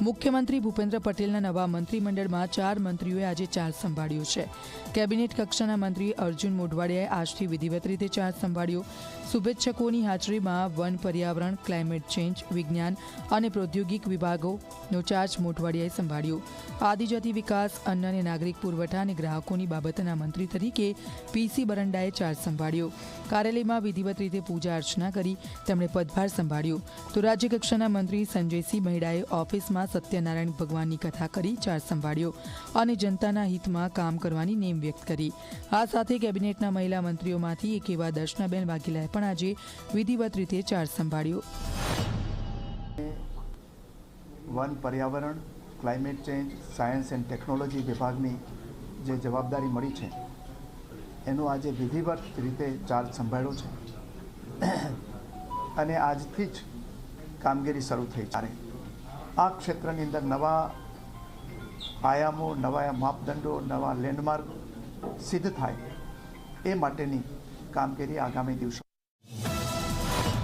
મુખ્યમંત્રી ભૂપેન્દ્ર પટેલના નવા મંત્રીમંડળમાં ચાર મંત્રીઓએ આજે ચાર્જ સંભાળ્યો છે. કેબિનેટ કક્ષાના મંત્રી અર્જુન મોઢવાડિયાએ આજથી વિધિવત રીતે ચાર્જ સંભાળ્યો. શુભેચ્છકોની હાજરીમાં વન પર્યાવરણ, ક્લાઇમેટ ચેન્જ, વિજ્ઞાન અને પ્રૌદ્યોગિક વિભાગોનો ચાર્જ મોઢવાડિયાએ સંભાળ્યો. આદિજાતિ વિકાસ, અન્ન અને નાગરિક પુરવઠા અને ગ્રાહકોની બાબતના મંત્રી તરીકે પીસી બરંડાએ ચાર્જ સંભાળ્યો. કાર્યાલયમાં વિધિવત રીતે પૂજા અર્ચના કરી તેમણે પદભાર સંભાળ્યો. તો રાજ્યકક્ષાના મંત્રી સંજયસિંહ મહેડાએ ઓફિસમાં સત્યનારાયણ ભગવાનની કથા કરી ચાર્જ સંભાળ્યો અને જનતાના હિતમાં કામ કરવાની નેમ વ્યક્ત કરી. આ સાથે કેબિનેટના મહિલા મંત્રીઓમાંથી એક એવા દર્શનાબેન વાઘેલાએ પણ આજે વિધિવત રીતે ચાર્જ સંભાળ્યો. વન પર્યાવરણ, climate change, science and technology વિભાગની જે જવાબદારી મળી છે, એનો આજે વિધિવત રીતે ચાર્જ સંભાળ્યો છે. અને આજથી જ કામગીરી શરૂ થઈ. ચારે આ ક્ષેત્રની અંદર નવા આયામો, નવા માપદંડો, નવા લેન્ડમાર્ક સિદ્ધ થાય એ માટેની કામગીરી આગામી દિવસો